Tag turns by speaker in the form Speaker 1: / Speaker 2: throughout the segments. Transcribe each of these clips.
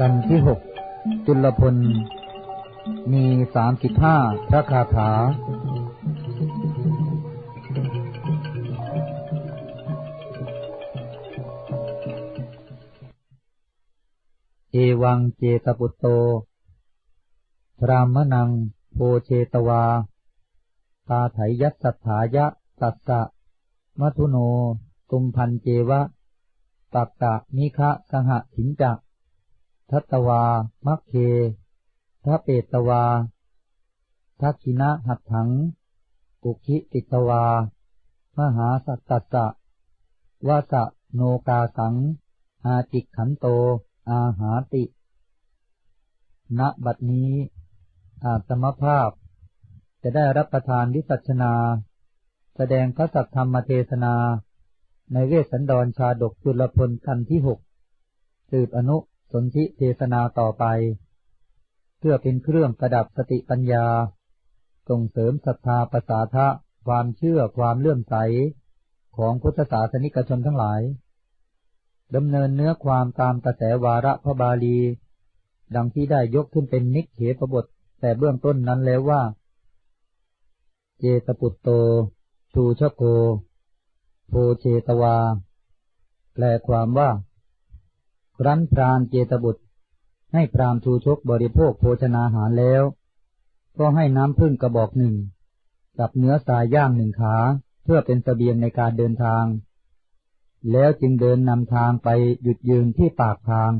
Speaker 1: กันที่หกจุลพล มีสามสิบห้าพระคาถา เอวังเจตปุตโต พรามนังโพเชตวา ตาไถยัสสัทธายะตัสสะมัทุโน ตุมพันเจวะ ตักกะนิคะสหถินจัก ทัตวา มัคเคทัเปตวาทักขินะหัตถังปุคิติตวา มหาสัตตสะวาสะโนกาสัง อาจิกขันโต อาหาติ ณ บัดนี้ อาตมภาพ จะได้รับประทานวิสัชนา แสดงพระสัทธรรมเทศนา ในเวสสันดรชาดกจุลพลกันที่หกสืบอนุ สนธิเทศนาต่อไป เพื่อเป็นเครื่องประดับสติปัญญา ส่งเสริมศรัทธาประสาทะความเชื่อความเลื่อมใสของพุทธศาสนิกชนทั้งหลายดำเนินเนื้อความตามกระแสวาระพระบาลี ดังที่ได้ยกขึ้นเป็นนิกเขปบท แต่เบื้องต้นนั้นแล้วว่า เจตปุตโต ชูชโกโพเชตวา แปลความว่า รั้นพรานเจตบุตร ให้พรามชูชกบริโภคโภชนาหารแล้ว ก็ให้น้ำพึ่งกระบอกหนึ่ง กับเนื้อสายย่างหนึ่งขาเพื่อเป็นสเสบียงในการเดินทาง แล้วจึงเดินนำทางไปหยุดยืนที่ปากทาง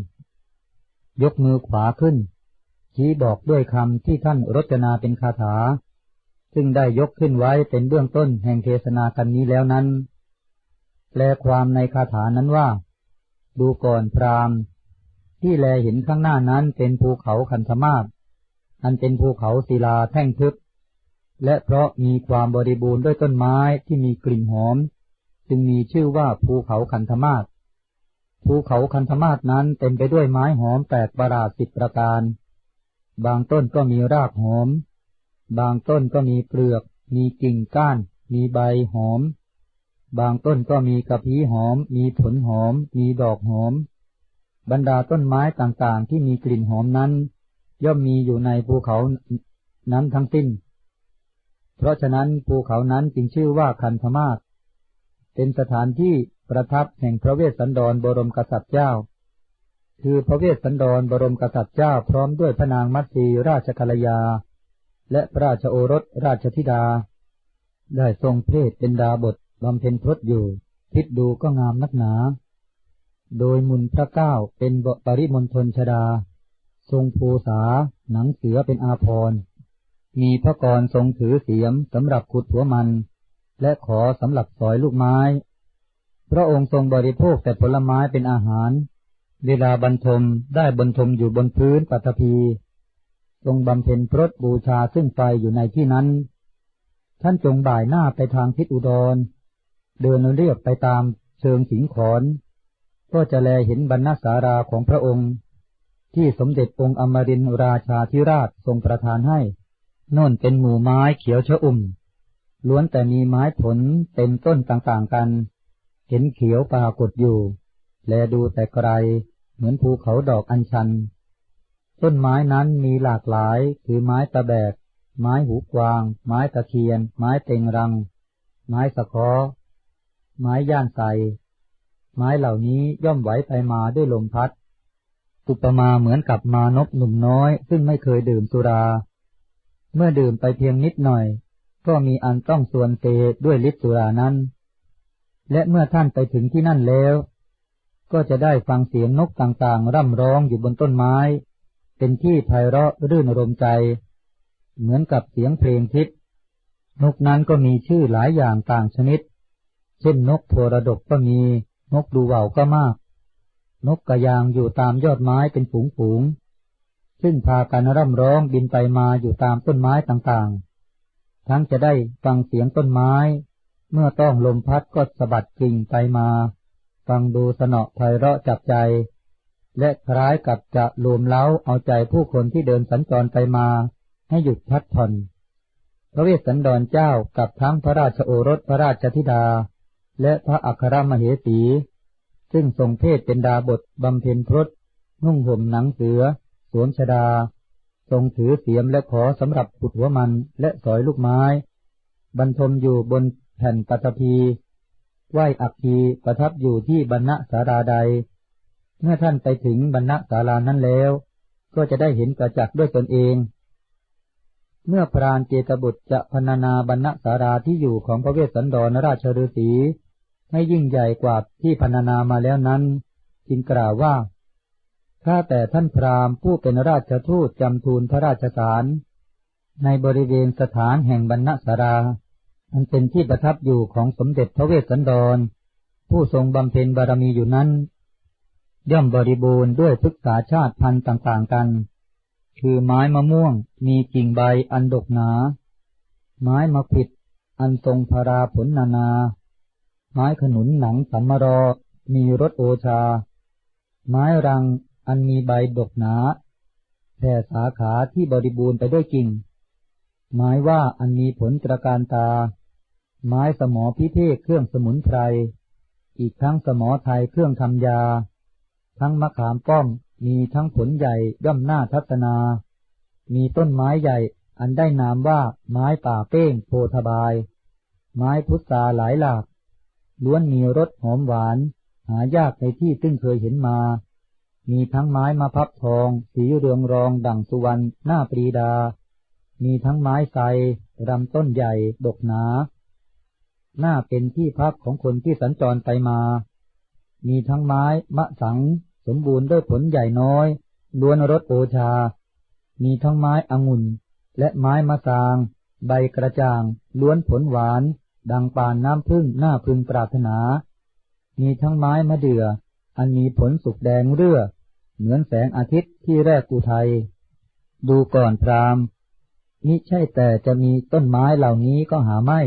Speaker 1: ยกมือขวาขึ้น ชี้บอกด้วยคำที่ท่านรจนาเป็นคาถา ซึ่งได้ยกขึ้นไว้เป็นเบื้องต้นแห่งเทศนากันนี้แล้วนั้น แปลความในคาถานั้นว่า ดูก่อนพรามที่แลเห็นข้างหน้านั้นเป็นภูเขาคันธมาศอันเป็นภูเขาศิลาแท่งทึบ และเพราะมีความบริบูรณ์ด้วยต้นไม้ที่มีกลิ่นหอม จึงมีชื่อว่าภูเขาคันธมาศภูเขาคันธมาศนั้นเต็มไปด้วยไม้หอมแปลกประหลาดสิบประการ บางต้นก็มีรากหอม บางต้นก็มีเปลือก มีกิ่งก้าน มีใบหอม บางต้นก็มีกระพี้หอม มีผลหอม มีดอกหอม บรรดาต้นไม้ต่างๆ ที่มีกลิ่นหอมนั้น ย่อมมีอยู่ในภูเขานั้นทั้งสิ้น เพราะฉะนั้นภูเขานั้นจึงชื่อว่าคันธมาศเป็นสถานที่ประทับแห่งพระเวสสันดรบรมกษัตริย์เจ้า คือพระเวสสันดรบรมกษัตริย์เจ้า พร้อมด้วยพระนางมัตสีราชกัลยา และพระราชโอรสราชธิดา ได้ทรงเพศเป็นดาบท บำเพ็ญพรตอยู่ คิดดูก็งามนักหนา โดยมุนพระเก้าเป็นบปริมณฑลชดา ทรงภูษา หนังเสือเป็นอาภรมีพระกรทรงถือเสียมสำหรับขุดหัวมัน และขอสำหรับสอยลูกไม้ พระองค์ทรงบริโภคแต่ผลไม้เป็นอาหาร เวลาบรรทมได้บรรทมอยู่บนพื้นปัตภีทรงบำเพ็ญพรตบูชาซึ่งไฟอยู่ในที่นั้น ท่านจงบ่ายหน้าไปทางทิศอุดร เดินเรียบไปตามเชิงสิงขอนก็จะแลเห็นบรรณสาราของพระองค์ ที่สมเด็จองค์อมรินราชาธิราชทรงประทานให้น่นเป็นหมู่ไม้เขียวชะอุ่ม ล้วนแต่มีไม้ผลเต็มต้นต่างๆกัน เห็นเขียวปรากฏอยู่ แลดูแต่ไกลเหมือนภูเขาดอกอัญชัน ต้นไม้นั้นมีหลากหลายคือไม้ตะแบก ไม้หูกวาง ไม้ตะเคียน ไม้เต็งรัง ไม้สะคอ ไม้ย่านใสไม้เหล่านี้ย่อมไหวไปมาด้วยลมพัด อุปมาเหมือนกับมานพหนุ่มน้อย ซึ่งไม่เคยดื่มสุรา เมื่อดื่มไปเพียงนิดหน่อย ก็มีอันต้องส่วนเตด้วยฤทธิสุรานั้น และเมื่อท่านไปถึงที่นั่นแล้ว ก็จะได้ฟังเสียงนกต่างๆ ร่ำร้องอยู่บนต้นไม้ เป็นที่ไพเราะรื่นรมใจ เหมือนกับเสียงเพลงทิพนกนั้นก็มีชื่อหลายอย่างต่างชนิด เช่นนกโทระดกก็มี นกดูว่าวก็มาก นกกระยางอยู่ตามยอดไม้เป็นฝูงฝูง ซึ่งพากันร่ำร้องบินไปมาอยู่ตามต้นไม้ต่างๆ ทั้งจะได้ฟังเสียงต้นไม้ เมื่อต้องลมพัดก็สะบัดกิ่งไปมา ฟังดูสนอไพเราะจับใจ และคล้ายกับจะรวมเล้าเอาใจผู้คนที่เดินสัญจรไปมา ให้หยุดพัดผ่อนพระเวสสันดรเจ้ากับทั้งพระราชโอรสพระราชธิดา และพระอัครมเหสี ซึ่งทรงเพศเป็นดาบทบำเพ็ญพรตนุ่งห่มหนังเสือ สวมชดา ทรงถือเสียมและขอสำหรับขุดหัวมันและสอยลูกไม้ บรรทมอยู่บนแผ่นปัตภีไหวอักคีประทับอยู่ที่บรรณสาราใด เมื่อท่านไปถึงบรรณศาลานั้นแล้ว ก็จะได้เห็นประจักษ์ด้วยตนเอง เมื่อพรานเจตบุตรจะพรรณนาบรรณสาราที่อยู่ของพระเวสสันดรราชฤาษี ให้ยิ่งใหญ่กว่าที่พรรณนามาแล้วนั้น จึงกล่าวว่า ถ้าแต่ท่านพราหมณ์ผู้เป็นราชทูตจำทูลพระราชสารในบริเวณสถานแห่งบรรณสารา อันเป็นที่ประทับอยู่ของสมเด็จพระเวสสันดร ผู้ทรงบำเพ็ญบารมีอยู่นั้น ย่อมบริบูรณ์ด้วยพฤกษาชาติพันธุ์ต่างๆกัน คือไม้มะม่วงมีกิ่งใบอันดกหนา ไม้มะผิดอันทรงพาราผลนานา ไม้ขนุนหนังสัมมรอ มีรสโอชา ไม้รังอันมีใบดกหนาแผ่สาขาที่บริบูรณ์ไปด้วยกิ่ง ไม้ว่าอันมีผลตระการตา ไม้สมอพิเภกเครื่องสมุนไพร อีกทั้งสมอไทยเครื่องทำยา ทั้งมะขามป้อมมีทั้งผลใหญ่ย่อมหน้าทัศนา มีต้นไม้ใหญ่อันได้นามว่าไม้ป่าเป้งโพธบาย ไม้พุทราหลายหลาก ล้วนมีรสหอมหวาน หายากในที่ซึ่งเคยเห็นมา มีทั้งไม้มาพับทอง สีเรืองรองดั่งสุวรรณหน้าปรีดา มีทั้งไม้ไทรรำต้นใหญ่ ดกหนา หน้าเป็นที่พักของคนที่สัญจรไปมา มีทั้งไม้มะสัง สมบูรณ์ด้วยผลใหญ่น้อย ล้วนรสโอชา มีทั้งไม้องุ่น และไม้มะสาง ใบกระจ่าง ล้วนผลหวาน ดังปานน้ำพึ่งหน้าพึงปรารถนา มีทั้งไม้มะเดื่อ อันมีผลสุกแดงเรื่อ เหมือนแสงอาทิตย์ที่แรกอุทัย ดูก่อนพรามมิใช่แต่จะมีต้นไม้เหล่านี้ก็หาไม่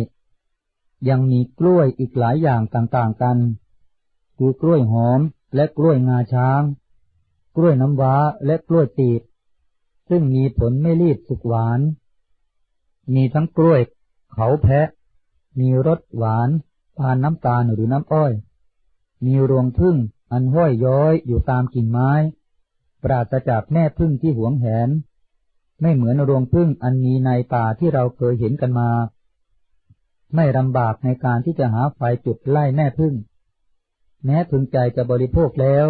Speaker 1: ยังมีกล้วยอีกหลายอย่างต่างๆกัน คือกล้วยหอมและกล้วยงาช้าง กล้วยน้ำว้าและกล้วยตีบ ซึ่งมีผลไม่รีบสุกหวาน มีทั้งกล้วย เขาแพะ มีรสหวานปานน้ำตาลหรือน้ำอ้อย มีรวงพึ่งอันห้อยย้อยอยู่ตามกิ่งไม้ ปราศจากแม่พึ่งที่หวงแหน ไม่เหมือนรวงพึ่งอันมีในป่าที่เราเคยเห็นกันมา ไม่ลำบากในการที่จะหาไฟจุดไล่แม่พึ่ง แม้ถึงใจจะบริโภคแล้ว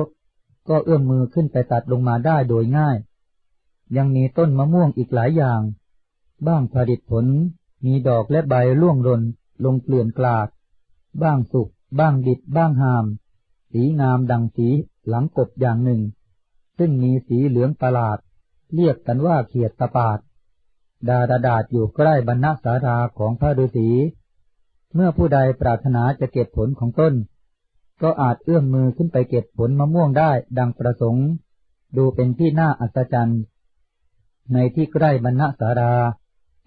Speaker 1: ก็เอื้อมมือขึ้นไปตัดลงมาได้โดยง่าย ยังมีต้นมะม่วงอีกหลายอย่าง บ้างผลิตผล มีดอกและใบร่วงหล่น ลงเกลื่อนกลาด บ้างสุก บ้างดิบ บ้างหาม สีงามดังสีหลังกบอย่างหนึ่ง ซึ่งมีสีเหลืองประหลาด เรียกกันว่าเขียดตะปาด ดาดาดาดอยู่ใกล้บรรณสาราของพระฤาษีเมื่อผู้ใดปรารถนาจะเก็บผลของต้น ก็อาจเอื้อมมือขึ้นไปเก็บผลมะม่วงได้ดังประสงค์ ดูเป็นที่น่าอัศจรรย์ ในที่ใกล้บรรณสารา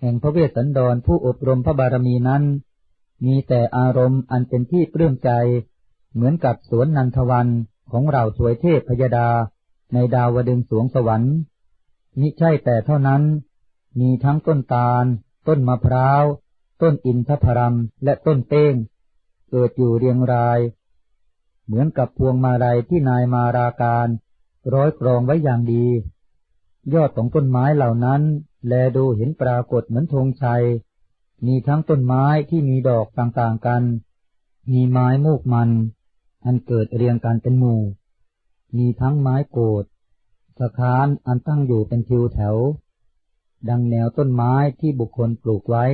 Speaker 1: แห่งพระเวสสันดรผู้อบรมพระบารมีนั้น มีแต่อารมณ์อันเป็นที่ปลื้มใจ เหมือนกับสวนนันทวันของเราถวยเทพพยดาในดาวดึงสวงสวรรค์มิใช่แต่เท่านั้น มีทั้งต้นตาล ต้นมะพร้าว ต้นอินทพรัมและต้นเป้ง เกิดอยู่เรียงราย เหมือนกับพวงมาลัยที่นายมาราการ ร้อยกรองไว้อย่างดี ยอดของต้นไม้เหล่านั้น แลดูเห็นปรากฏเหมือนธงชัย มีทั้งต้นไม้ที่มีดอกต่างๆกัน มีไม้มูกมัน อันเกิดเรียงกันเป็นหมู่ มีทั้งไม้โกดสะคานอันตั้งอยู่เป็นทิวแถว ดังแนวต้นไม้ที่บุคคลปลูกไว้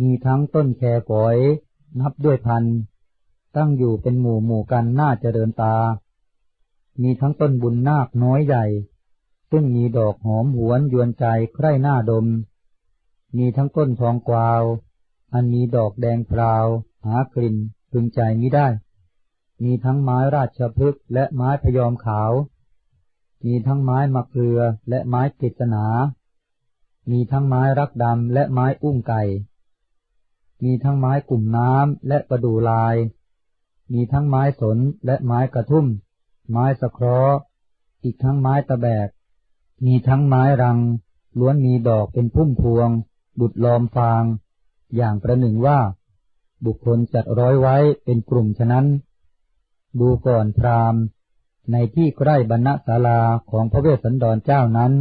Speaker 1: มีทั้งต้นแคฝอย นับด้วยพัน ตั้งอยู่เป็นหมู่หมู่กันน่าเจริญตา มีทั้งต้นบุญนาคน้อยใหญ่ ซึ่งมีดอกหอมหวนยวนใจใคร่หน้าดม มีทั้งต้นทองกวาว อันมีดอกแดงพราว หากลิ่นพึงใจมิได้ มีทั้งไม้ราชพฤกษ์และไม้พยอมขาว มีทั้งไม้มะเกลือและไม้กฤษณา มีทั้งไม้รักดำและไม้อุ้งไก่ มีทั้งไม้กลุ่มน้ำและประดูลาย มีทั้งไม้สนและไม้กระทุ่ม ไม้สะเคราะห์อีกทั้งไม้ตะแบก มีทั้งไม้รังล้วนมีดอกเป็นพุ่มพวง บุดลอมฟาง อย่างประหนึ่งว่า บุคคลจัดร้อยไว้เป็นกลุ่มฉะนั้น ดูก่อนพรามในที่ใกล้บรรณศาลาของพระเวสสันดรเจ้านั้น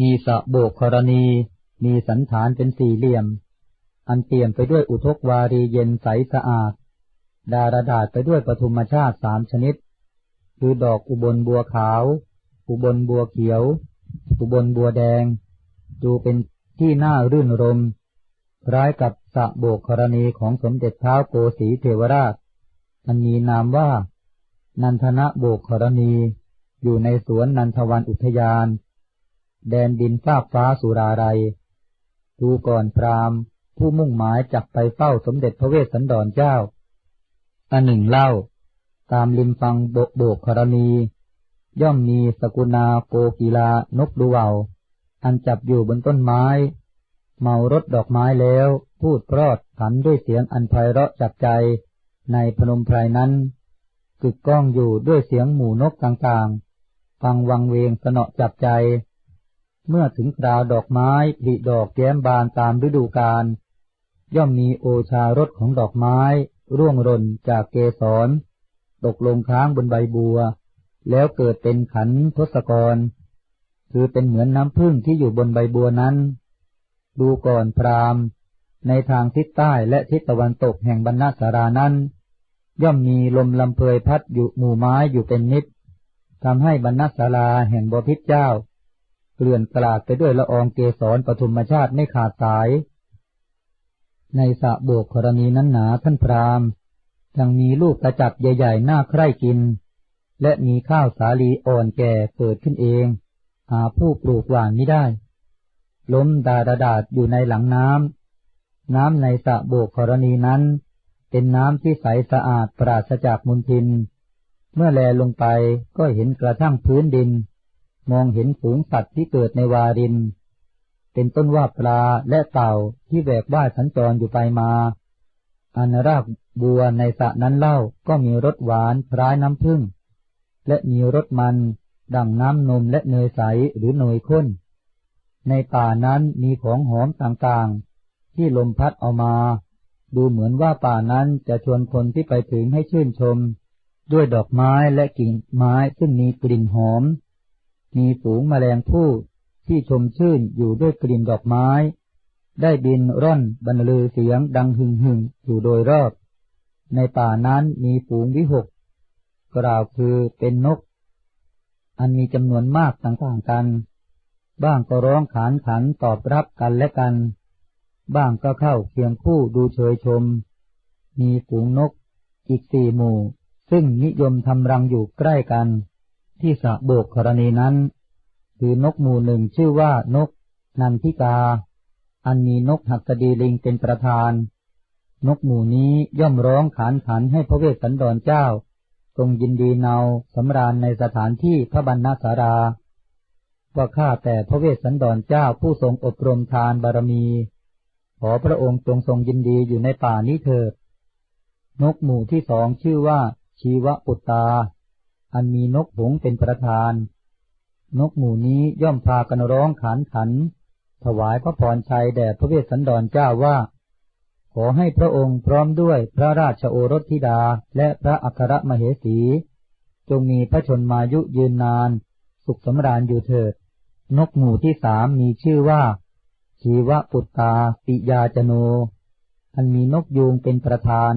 Speaker 1: มีสะโบกกรณี มีสันฐานเป็นสี่เหลี่ยม อันเปี่ยมไปด้วยอุทกวารีเย็นใสสะอาด ดารดาษไปด้วยปฐุมชาติสามชนิด คือดอกอุบลบัวขาว อุบลบัวเขียว อุบลบัวแดง ดูเป็น ที่น่ารื่นรมคล้ายกับสะโบกกรณีของสมเด็จเท้าโกสีเทวราช อันมีนามว่า นันทนะโบกกรณี อยู่ในสวนนันทวันอุทยาน แดนดินฟากฟ้าสุราไรดูก่อนพรามผู้มุ่งหมายจักไปเฝ้าสมเด็จพระเวสสันดรเจ้าอันหนึ่งเล่า ตามริมฟังโบกโบกกรณี ย่อมมีสกุณาโกกีลานกดูเวา อันจับอยู่บนต้นไม้ เมารถดอกไม้แล้ว พูดพรอดขันด้วยเสียงอันไพเราะจับใจ ในพนมไพรนั้นกึกก้องอยู่ด้วยเสียงหมู่นกต่างๆ ฟังวังเวงสนอจับใจ เมื่อถึงคราวดอกไม้ผลิดอกแย้มบานตามฤดูกาลย่อมมีโอชารสของดอกไม้ ร่วงร่นจากเกสรตกลงค้างบนใบบัว แล้วเกิดเป็นขันทศกร คือเป็นเหมือนน้ำพึ่งที่อยู่บนใบบัวนั้น ดูก่อนพรามในทางทิศใต้และทิศตะวันตกแห่งบรรณาสารานั้น ย่อมมีลมลำเพยพัดอยู่หมู่ไม้อยู่เป็นนิดทำให้บรรณาสาราแห่งบพิษเจ้าเกลื่อนกลาดไปด้วยละอองเกสรปฐุมชาติไม่ขาดสาย ในสะโบกกรณีนั้นหนาท่านพรามยังมีลูกกระจับใหญ่ๆหน้าใคร่กิน และมีข้าวสาลีอ่อนแก่เกิดขึ้นเอง หาผู้ปลูกหวานไม่ได้ ล้มดาดาดาดอยู่ในหลังน้ำ น้ำในสระโบกกรณีนั้น เป็นน้ำที่ใสสะอาดปราศจากมุนทิน เมื่อแลลงไปก็เห็นกระทั่งพื้นดิน มองเห็นฝูงสัตว์ที่เกิดในวาริน เป็นต้นว่าปลาและเต่าที่แบกว่ายสัญจรอยู่ไปมาอันรากบัวในสระนั้นเล่าก็มีรสหวานคล้ายน้ำผึ้งและมีรสมัน ดังน้ำนมและเนยใสหรือเนยข้น ในป่านั้นมีของหอมต่างๆ ที่ลมพัดเอามา ดูเหมือนว่าป่านั้นจะชวนคนที่ไปถึงให้ชื่นชม ด้วยดอกไม้และกิ่งไม้ซึ่งมีกลิ่นหอม มีฝูงแมลงผู้ที่ชมชื่นอยู่ด้วยกลิ่นดอกไม้ ได้บินร่อนบรรลือเสียงดังหึ่งหึงอยู่โดยรอบ ในป่านั้นมีฝูงวิหก กล่าวคือเป็นนก อันมีจำนวนมากต่างๆกัน บ้างก็ร้องขานขันตอบรับกันและกัน บ้างก็เข้าเคียงคู่ดูเฉยชม มีฝูงนกอีกสี่หมู่ ซึ่งนิยมทำรังอยู่ใกล้กัน ที่สะโบกกรณีนั้น คือนกหมู่หนึ่งชื่อว่านก นันทิกา อันมีนกหักกดีลิงเป็นประธาน นกหมู่นี้ย่อมร้องขานขันให้พระเวสสันดรเจ้า ทรงยินดีเนาสำราญในสถานที่พระบรรณสารา ว่าข้าแต่พระเวสสันดรเจ้าผู้ทรงอบรมทานบารมี ขอพระองค์จงทรงยินดีอยู่ในป่านี้เถิด นกหมู่ที่สองชื่อว่า ชีวปุตตา อันมีนกหงเป็นประธาน นกหมู่นี้ย่อมพากันร้องขานขัน ถวายพระพรชัยแด่พระเวสสันดรเจ้าว่า ขอให้พระองค์พร้อมด้วยพระราชโอรสธิดาและพระอัครมเหสี จงมีพระชนมายุยืนนาน สุขสำราญอยู่เถิด นกหมู่ที่สามมีชื่อว่า ชีวปุตตาปิยาจโน อันมีนกยูงเป็นประธาน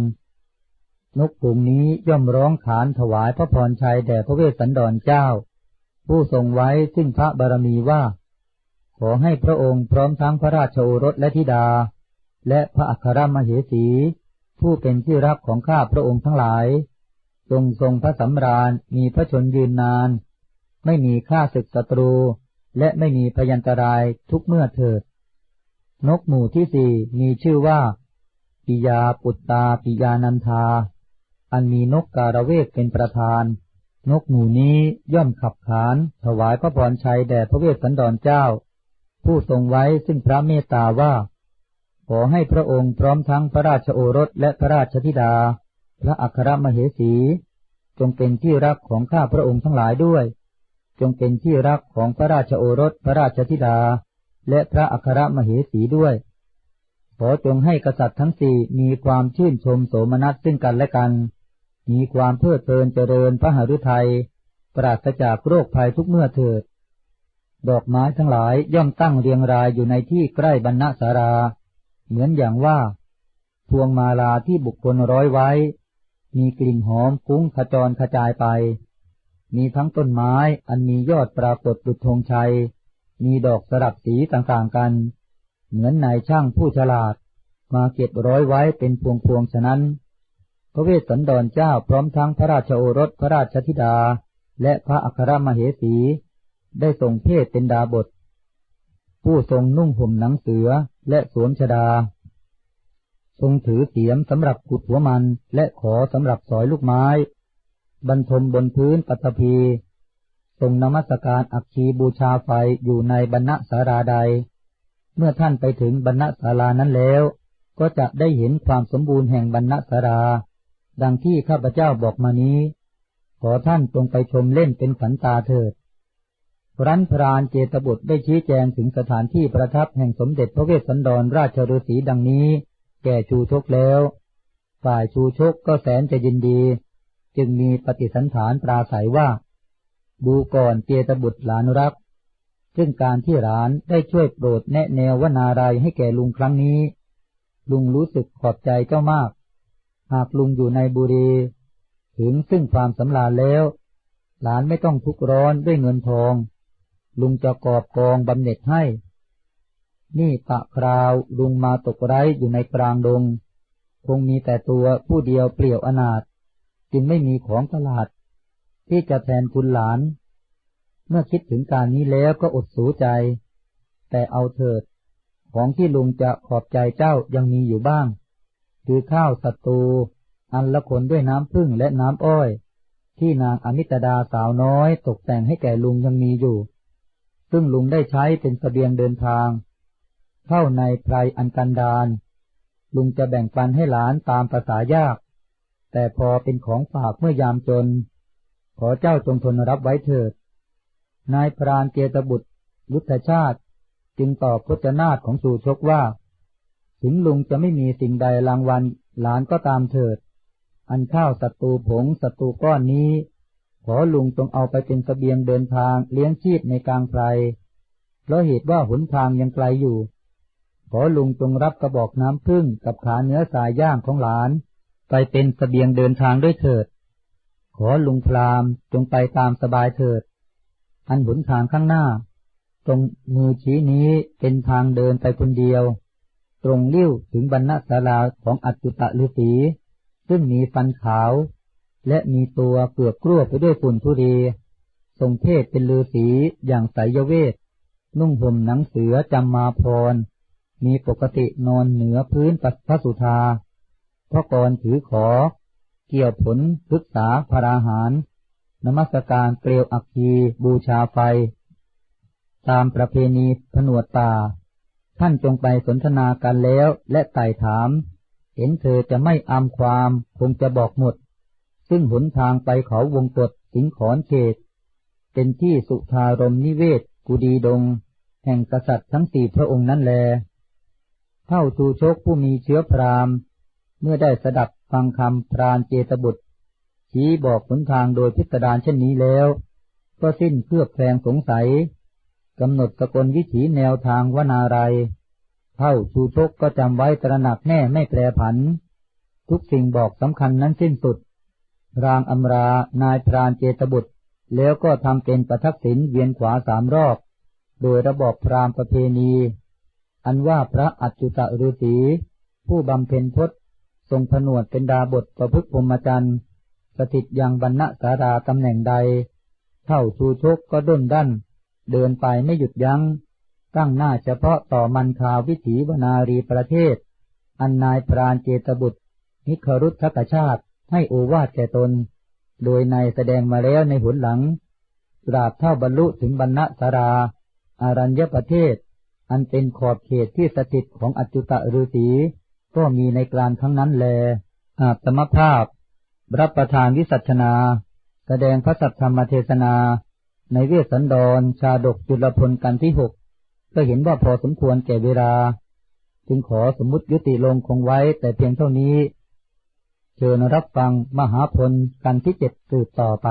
Speaker 1: นกฝูงนี้ย่อมร้องขานถวายพระพรชัยแด่พระเวสสันดรเจ้า ผู้ทรงไว้ซึ่งพระบารมีว่า ขอให้พระองค์พร้อมทั้งพระราชโอรสและธิดา และพระอัครมเหสี ผู้เป็นที่รักของข้าพระองค์ทั้งหลายทรงทรงพระสำราญมีพระชนยืนนาน ไม่มีข้าศึกศัตรู และไม่มีพยันตรายทุกเมื่อเถิด นกหมู่ที่สี่มีชื่อว่า ปิยาปุตตาปิยานันทา อันมีนกการเวกเป็นประธาน นกหมู่นี้ย่อมขับขาน ถวายพระพรชัยแด่พระเวสสันดรเจ้า ผู้ทรงไว้ซึ่งพระเมตตาว่า ขอให้พระองค์พร้อมทั้งพระราชโอรสและพระราชธิดา พระอัครมเหสี จงเป็นที่รักของข้าพระองค์ทั้งหลายด้วย จงเป็นที่รักของพระราชโอรสพระราชธิดา และพระอัครมเหสีด้วย ขอจงให้กษัตริย์ทั้งสี่มีความชื่นชมโสมนัสซึ่งกันและกัน มีความเพลิดเพลินเจริญพระหฤทัยปราศจากโรคภัยทุกเมื่อเถิด ดอกไม้ทั้งหลายย่อมตั้งเรียงรายอยู่ในที่ใกล้บรรณสารา เหมือนอย่างว่า พวงมาลาที่บุคคลร้อยไว้ มีกลิ่นหอมฟุ้งขจรกระจายไป มีทั้งต้นไม้อันมียอดปรากฏดุจธงชัย มีดอกสลับสีต่างๆกัน เหมือนนายช่างผู้ฉลาด มาเก็บร้อยไว้เป็นพวงพวงฉะนั้น พระเวสสันดรเจ้าพร้อมทั้งพระราชโอรสพระราชธิดา และพระอัครมเหสี ได้ทรงเพศเป็นดาบท ผู้ทรงนุ่งห่มหนังเสือ และสวมชดา ทรงถือเสียมสำหรับขุดหัวมันและขอสำหรับสอยลูกไม้ บรรทมบนพื้นปัตภีทรงนมัสการอักคีบูชาไฟอยู่ในบรรณสาราใด เมื่อท่านไปถึงบรรณศาลานั้นแล้ว ก็จะได้เห็นความสมบูรณ์แห่งบรรณสารา ดังที่ข้าพเจ้าบอกมานี้ ขอท่านจงไปชมเล่นเป็นขันตาเถิด รันพรานเจตบุตรได้ชี้แจงถึงสถานที่ประทับแห่งสมเด็จพระเวสสันดรราชฤาษีดังนี้ แก่ชูชกแล้ว ฝ่ายชูชกก็แสนจะยินดี จึงมีปฏิสันฐานปราศัยว่า ดูก่อนเจตบุตรหลานรัก ซึ่งการที่หลานได้ช่วยโปรดแนะแนววนารายให้แก่ลุงครั้งนี้ ลุงรู้สึกขอบใจเจ้ามาก หากลุงอยู่ในบุรี ถึงซึ่งความสำราญแล้ว หลานไม่ต้องทุกข์ร้อนด้วยเงินทอง ลุงจะกอบกองบำเหน็จให้ นี่ปะคราวลุงมาตกไร้อยู่ในกลางดง คงมีแต่ตัวผู้เดียวเปลี่ยวอนาถจึงไม่มีของตลาด ที่จะแทนคุณหลาน เมื่อคิดถึงการนี้แล้วก็อดสูใจ แต่เอาเถิด ของที่ลุงจะขอบใจเจ้ายังมีอยู่บ้าง คือข้าวสัตู อันละคนด้วยน้ำพึ่งและน้ำอ้อย ที่นางอมิตดาสาวน้อยตกแต่งให้แก่ลุงยังมีอยู่ ซึ่งลุงได้ใช้เป็นสเสบียงเดินทาง เข้าในไพรอันกันดานลุงจะแบ่งปันให้หลานตามภาษายาก แต่พอเป็นของฝากเมื่อยามจน ขอเจ้าจงทนรับไว้เถิด นายพรานเกตบุตรยุทธชาติจึงตอบพจนาฏของสู่ชกว่า ถึงลุงจะไม่มีสิ่งใดรางวัลหลานก็ตามเถิด อันข้าวศัตรูผงศัตรูก้อนนี้ ขอลุงจงเอาไปเป็นสเสบียงเดินทางเลี้ยงชีพในกลางไพรเพราะเหตุว่าหนทางยังไกลอยู่ ขอลุงจงรับกระบอกน้ำพึ่งกับขาเนื้อสายย่างของหลาน ไปเป็นสเสบียงเดินทางด้วยเถิด ขอลุงพรามจงไปตามสบายเถิด อันหุนทางข้างหน้า ตรงมือชี้นี้เป็นทางเดินไปคนเดียว ตรงเลี้ยวถึงบรรณศาลาของอัจจุตะฤาษีซึ่งมีฟันขาว และมีตัวเกือบกลัวไปด้วยฝุ่นทุรีทรงเพศเป็นฤาษีอย่างไสยเวท นุ่งห่มหนังเสือจำมาพร มีปกตินอนเหนือพื้นปัสพสุธาพระกรถือขอ เกี่ยวผลศึกษาพราหารนมัสการเกลียวอักคีบูชาไฟ ตามประเพณีผนวดตา ท่านจงไปสนทนากันแล้วและไต่ถาม เห็นเธอจะไม่อำความคงจะบอกหมด ซึ่งหนทางไปเขาวงกฏสิงขอนเขต เป็นที่สุธารมนิเวศ กุดีดง แห่งกษัตริย์ทั้งสี่พระองค์นั่นแล เท่าทูชกผู้มีเชื้อพรามเมื่อได้สดับฟังคำพรานเจตบุตร ชี้บอกหนทางโดยพิสดารเช่นนี้แล้ว ก็สิ้นเพื่อแพลงสงสัยกำหนดสกลวิถีแนวทางวนารายเท่าชูชกก็จำไว้ตระหนักแน่ไม่แปรผัน ทุกสิ่งบอกสำคัญนั้นสิ้นสุด รางอำรานายพรานเจตบุตร แล้วก็ทำเป็นประทักษิณเวียนขวาสามรอบ โดยระบอบพรามประเพณี อันว่าพระอัจจุตฤาษีผู้บำเพ็ญพจทรงผนวดเป็นดาบทประพฤติพรมจันทร์ สถิตยังบรรณสาราตำแหน่งใด เท่าชูชกก็ด้นดันเดินไปไม่หยุดยัง้ง ตั้งหน้าเฉพาะต่อมันคาวิถีวนารีประเทศ อันนายพรานเจตบุตรนิครุทธกชาติ ให้โอวาทแก่ตน โดยในแสดงมาแล้วในหุนหลังตราบเท่าบรรลุถึงบรรณสารา อารัญญประเทศ อันเป็นขอบเขตที่สถิตของอจุตะฤาษีก็มีในกลางทั้งนั้นแล อาตมภาพ รับประทานวิสัชนา แสดงพระสัทธรรมเทศนา ในเวสสันดร ชาดกจุลพลกันที่หกก็เห็นว่าพอสมควรแก่เวลา จึงขอสมมุติยุติลงคงไว้แต่เพียงเท่านี้ เชิญรับฟังมหาพลกันที่เจ็ดสืบต่อไป